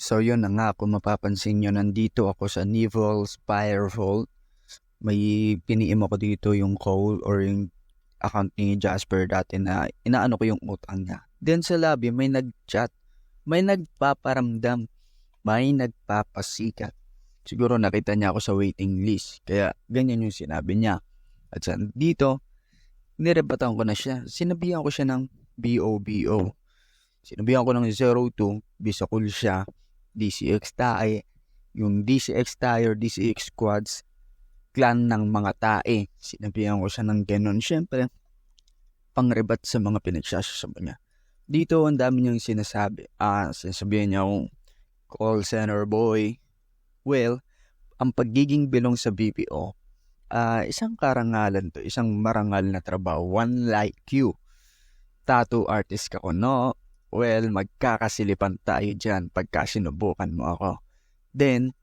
So yun na nga, kung mapapansin nyo, nandito ako sa Nivel's Fire Vault. May piniim ako dito yung call or yung account ni Jasper dati na inaano ko yung utang niya. Then sa lobby, may nag-chat, may nagpaparamdam, may nagpapasikat. Siguro nakita niya ako sa waiting list, kaya ganyan yung sinabi niya. At sa dito, nirebatan ko na siya. Sinabihan ko siya ng BOBO. Sinabihan ko ng 02, bisakul siya, DCX tae, yung DCX tae or DCX squads, clan ng mga tae. Sinabihan ko siya ng ganun. Siyempre, pangrebat sa mga pinagsasasama niya. Dito, ang dami niyang sinasabi. Ah, sinasabihan niya akong call center boy. Well, ang pagiging bilong sa BPO, ah, isang karangalan to, isang marangal na trabaho. One like you. Tattoo artist ka ko, no? Well, magkakasilipan tayo dyan pagka sinubukan mo ako. Then,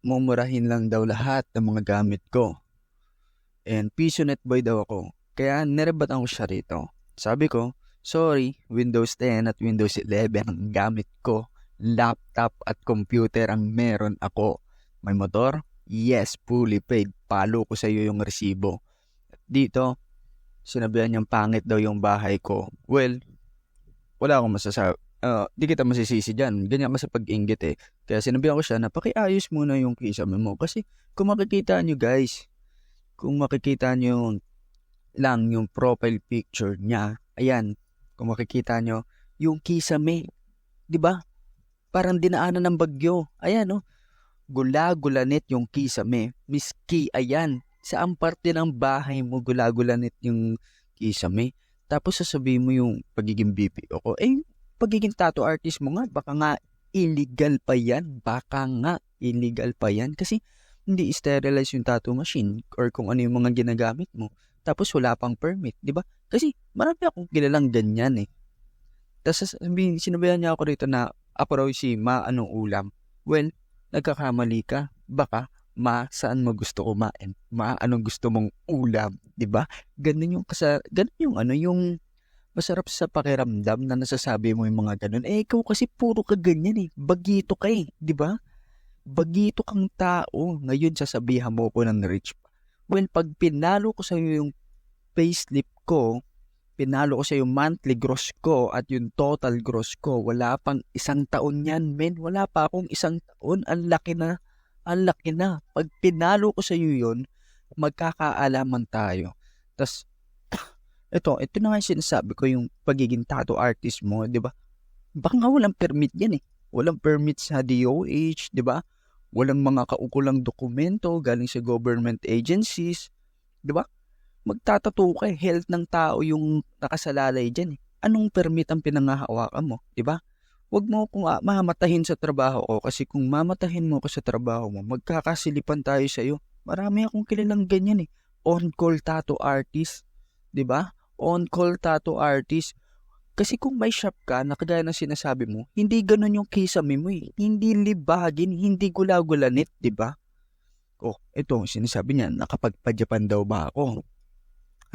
mumurahin lang daw lahat ng mga gamit ko. And piso net boy daw ako. Kaya nirebatan ko siya rito. Sabi ko, sorry, Windows 10 at Windows 11 ang gamit ko. Laptop at computer ang meron ako. May motor? Yes, fully paid. Palo ko sa iyo yung resibo. At dito, sinabihan niyang pangit daw yung bahay ko. Well, wala akong masasabi. Uh, di kita masisisi dyan. Ganyan ka sa pag-inggit eh. Kaya sinabihan ko siya na pakiayos muna yung kisame mo. Kasi kung makikita nyo guys, kung makikita nyo lang yung profile picture niya, ayan, kung makikita nyo, yung kisame, di ba? Parang dinaanan ng bagyo. Ayan, no? Gula-gulanit yung kisame. Miski, ayan. Saan parte ng bahay mo gula-gulanit yung kisame? Tapos sasabihin mo yung pagiging BPO ko. Eh, pagiging tattoo artist mo nga, baka nga illegal pa yan. Baka nga illegal pa yan. Kasi hindi sterilize yung tattoo machine or kung ano yung mga ginagamit mo. Tapos wala pang permit, di ba? Kasi marami akong kilalang ganyan eh. Tapos sabihin, sinabihan niya ako rito na ako raw si ma anong ulam. Well, nagkakamali ka. Baka ma saan mo gusto kumain. Ma anong gusto mong ulam, 'di ba? Ganun yung kasa ganun yung ano yung masarap sa pakiramdam na nasasabi mo yung mga ganun. Eh ikaw kasi puro ka ganyan eh. Bagito ka eh, 'di ba? Bagito kang tao. Ngayon sasabihan mo ko ng rich. Well, pag pinalo ko sa iyo yung payslip ko, pinalo ko sa yung monthly gross ko at yung total gross ko, wala pang isang taon yan, men. Wala pa akong isang taon. Ang laki na. Ang laki na. Pag pinalo ko sa iyo yun, magkakaalaman tayo. Tapos, ito, ito na nga yung sinasabi ko yung pagiging tattoo artist mo, di ba? Baka nga walang permit yan eh. Walang permit sa DOH, di ba? Walang mga kaukulang dokumento galing sa government agencies, di ba? magtatato ka, eh. health ng tao yung nakasalalay dyan. Eh. Anong permit ang pinangahawakan mo, di ba? Huwag mo uh, mamatahin sa trabaho ko kasi kung mamatahin mo ko sa trabaho mo, magkakasilipan tayo sa iyo. Marami akong kilalang ganyan eh. On-call tattoo artist, di ba? On-call tattoo artist. Kasi kung may shop ka, na kagaya ng sinasabi mo, hindi ganun yung kisame mo eh. Hindi libagin, hindi gula-gulanit, di ba? Oh, ito, sinasabi niya, nakapagpa-Japan daw ba ako?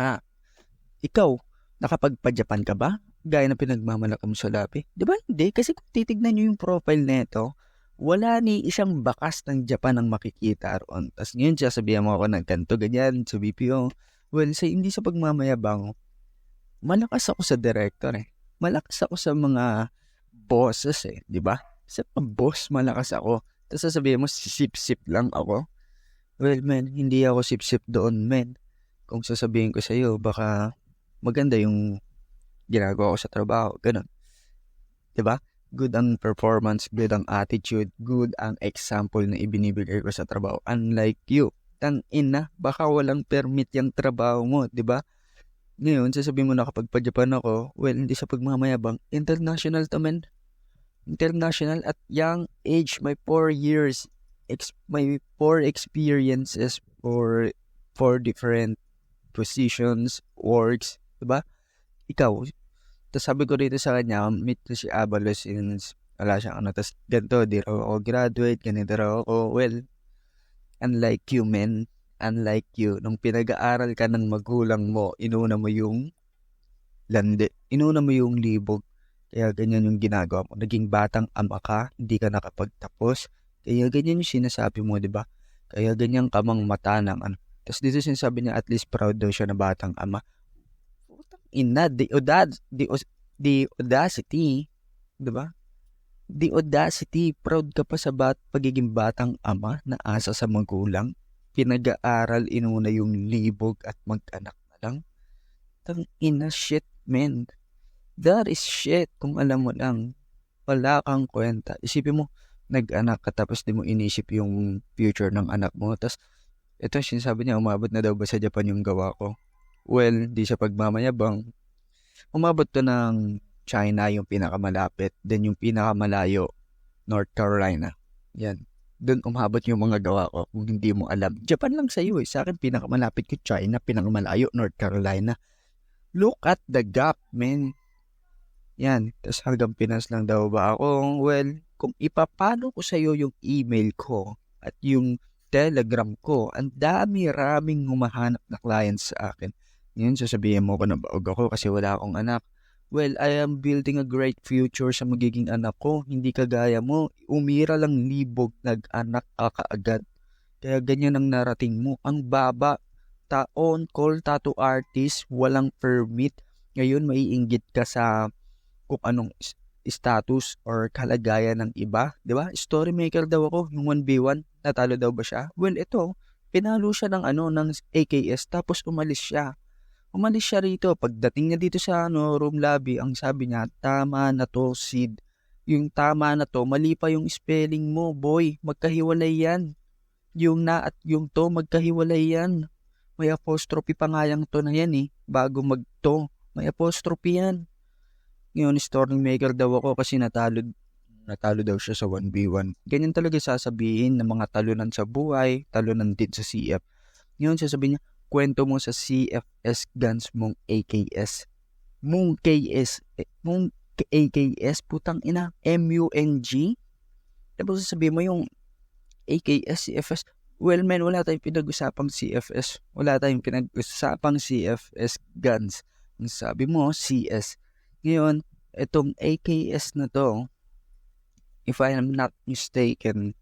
Ha? Ikaw, nakapagpa-Japan ka ba? Gaya na pinagmamalaki mo sa labi. Di ba hindi? Kasi kung titignan nyo yung profile nito, wala ni isang bakas ng Japan ang makikita roon. Tapos ngayon sasabihan mo ako ng ganito, ganyan, sa BPO. Well, sa, hindi sa pagmamayabang, malakas ako sa director eh. Malakas ako sa mga bosses eh, di ba? Sa mga boss, malakas ako. Tapos sasabihin mo, sip-sip lang ako. Well, man, hindi ako sip-sip doon, man kung sasabihin ko sa iyo, baka maganda yung ginagawa ko sa trabaho. Ganun. ba? Diba? Good ang performance, good ang attitude, good ang example na ibinibigay ko sa trabaho. Unlike you, tang ina, baka walang permit yung trabaho mo, di ba? Ngayon, sasabihin mo na kapag pa-Japan ako, well, hindi sa pagmamayabang, international to men. International at young age, may 4 years, ex- may 4 experiences for four different positions, works, diba? Ikaw, tapos sabi ko dito sa kanya, meet ko si Abalos since wala siyang ano, tapos ganito, di raw ako graduate, ganito raw ako, well, unlike you men, unlike you, nung pinag-aaral ka ng magulang mo, inuna mo yung landi, inuna mo yung libog, Kaya ganyan yung ginagawa mo. Naging batang ama ka, hindi ka nakapagtapos. Kaya ganyan yung sinasabi mo, di ba? Kaya ganyan ka mang mata ng ano. Tapos dito sinasabi niya at least proud daw siya na batang ama. Ina, the, audad, the, the audacity, di ba? The audacity, proud ka pa sa bat, pagiging batang ama na asa sa magulang. Pinag-aaral inuna yung libog at mag-anak na lang. Tang ina shit, man. That is shit kung alam mo lang. Wala kang kwenta. Isipin mo, nag-anak ka tapos di mo inisip yung future ng anak mo. Tapos, ito sinasabi niya, umabot na daw ba sa Japan yung gawa ko? Well, di siya pagmamayabang. Umabot to ng China yung pinakamalapit, then yung pinakamalayo, North Carolina. Yan. Doon umabot yung mga gawa ko kung hindi mo alam. Japan lang sa iyo eh. Sa akin, pinakamalapit ko China, pinakamalayo North Carolina. Look at the gap, man. Yan. Tapos hanggang Pinas lang daw ba ako? Well, kung ipapalo ko sa iyo yung email ko at yung telegram ko, ang dami-raming humahanap na clients sa akin. Ngayon, sasabihin mo ko na baog ako kasi wala akong anak. Well, I am building a great future sa magiging anak ko. Hindi kagaya mo. Umira lang libog, nag-anak ka kaagad. Kaya ganyan ang narating mo. Ang baba. Ta on call tattoo artist, walang permit. Ngayon, maiinggit ka sa kung anong status or kalagayan ng iba. Ba? Story maker daw ako, yung 1v1. Natalo daw ba siya? Well, ito, pinalo siya ng ano, ng AKS, tapos umalis siya umalis siya rito. Pagdating niya dito sa ano, room lobby, ang sabi niya, tama na to, Sid. Yung tama na to, mali pa yung spelling mo, boy. Magkahiwalay yan. Yung na at yung to, magkahiwalay yan. May apostrophe pa nga yung to na yan eh. Bago mag to, may apostrophe yan. Ngayon, story maker daw ako kasi natalo, natalo daw siya sa 1v1. Ganyan talaga sasabihin ng mga talunan sa buhay, talunan din sa CF. Ngayon, sasabihin niya, kwento mo sa CFS guns mong AKS. Mong KS, eh, mong AKS, putang ina, M-U-N-G. Tapos sasabihin mo yung AKS, CFS. Well, man, wala tayong pinag-usapang CFS. Wala tayong pinag-usapang CFS guns. Ang sabi mo, CS. Ngayon, itong AKS na to, if I am not mistaken,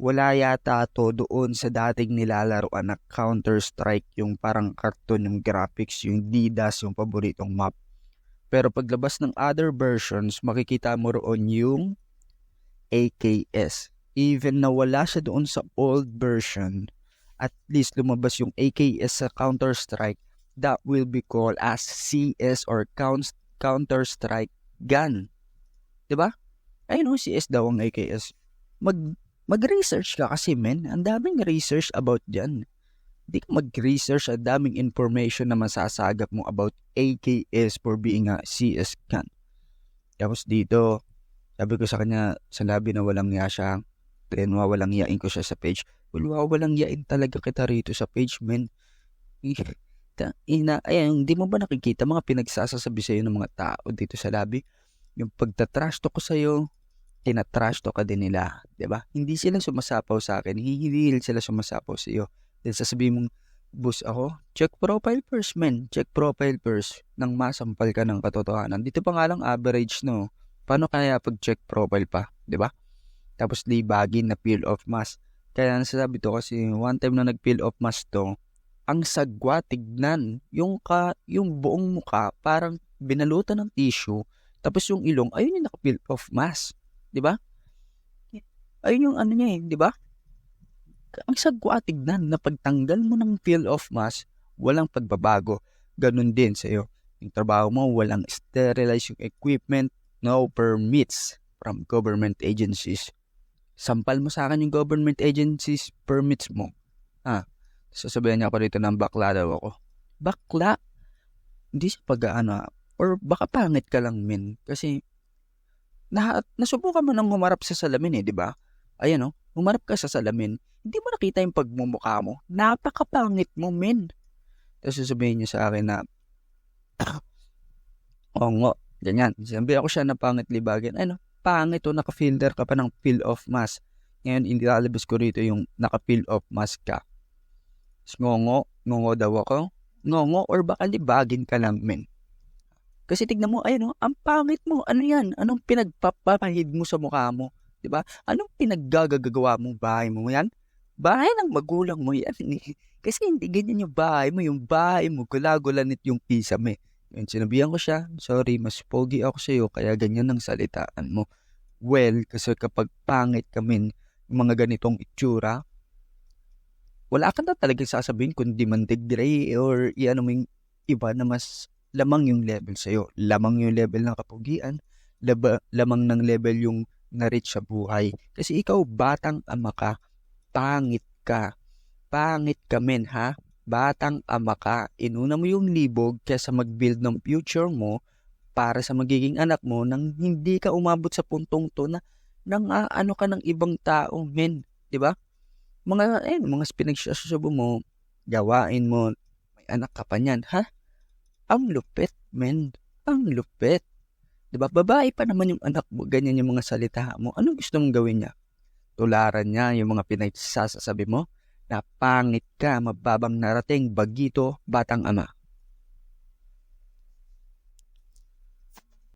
wala yata to doon sa dating nilalaroan na Counter-Strike, yung parang cartoon, yung graphics, yung DDoS, yung paboritong map. Pero paglabas ng other versions, makikita mo roon yung AKS. Even na wala siya doon sa old version, at least lumabas yung AKS sa Counter-Strike, that will be called as CS or Counter-Strike gun. ba? Ayun o, CS daw ang AKS. Mag Mag-research ka kasi men, ang daming research about dyan. Hindi ka mag-research, ang daming information na masasagap mo about AKS for being a CS can. Tapos dito, sabi ko sa kanya, sa labi na walang niya siya, then wawalang yain ko siya sa page. Well, wawalang yain talaga kita rito sa page, men. Ina, ayan, hindi mo ba nakikita mga pinagsasasabi sa'yo ng mga tao dito sa labi? Yung pagtatrash to ko sa'yo, tinatrash to ka din nila, 'di ba? Hindi sila sumasapaw sa akin, hindi sila sumasapaw sa iyo. Then sasabihin mong, "Boss ako, check profile first, man. Check profile first nang masampal ka ng katotohanan." Dito pa nga lang average, no? Paano kaya pag check profile pa, 'di ba? Tapos libagin na peel off mask. Kaya nasasabi to kasi one time na nag-peel off mask to, ang sagwa tignan, yung ka, yung buong muka parang binalutan ng tissue, tapos yung ilong ayun yung naka-peel off mask. 'Di ba? Ayun yung ano niya eh, 'di ba? Ang sagwa tignan na pagtanggal mo ng peel off mask, walang pagbabago. Ganun din sa iyo. Yung trabaho mo, walang sterilize yung equipment, no permits from government agencies. Sampal mo sa akin yung government agencies permits mo. Ah, sasabihan niya ako dito ng bakla daw ako. Bakla? Hindi sa pag-ano, or baka pangit ka lang, min. Kasi na, nasubukan mo nang humarap sa salamin eh, di ba? Ayan oh, humarap ka sa salamin, hindi mo nakita yung pagmumukha mo. Napakapangit mo, men. Tapos sasabihin niya sa akin na, oo nga, ganyan. Sabi ako siya na pangit libagin. Ano, pangit o oh, naka-filter ka pa ng peel-off mask. Ngayon, hindi lalabas ko rito yung naka-peel off mask ka. Ngongo, ngongo daw ako. Ngongo or baka libagin ka lang, men. Kasi tignan mo, ayun oh, ang pangit mo. Ano yan? Anong pinagpapahid mo sa mukha mo? ba? Anong pinaggagagawa mong bahay mo yan? Bahay ng magulang mo yan. eh. Kasi hindi ganyan yung bahay mo. Yung bahay mo, gulagulanit yung kisame. Yun, sinabihan ko siya, sorry, mas pogi ako sa'yo, kaya ganyan ang salitaan mo. Well, kasi kapag pangit kami, mga ganitong itsura, wala ka na talagang sasabihin kundi man degree or iano mo yung iba na mas lamang yung level sa'yo. Lamang yung level ng kapugian, laba, lamang ng level yung na-reach sa buhay. Kasi ikaw, batang ama ka, pangit ka. Pangit ka men, ha? Batang ama ka. Inuna mo yung libog kaysa mag-build ng future mo para sa magiging anak mo nang hindi ka umabot sa puntong to na nang ah, ano ka ng ibang tao, men. 'Di ba? Mga, eh, mga pinagsasabi mo, gawain mo, may anak ka pa niyan, ha? Ang lupit, men. Ang lupit. ba? Babae pa naman yung anak mo, ganyan yung mga salita mo. Anong gusto mong gawin niya? Tularan niya yung mga pinagsasabi mo na pangit ka, mababang narating, bagito, batang ama.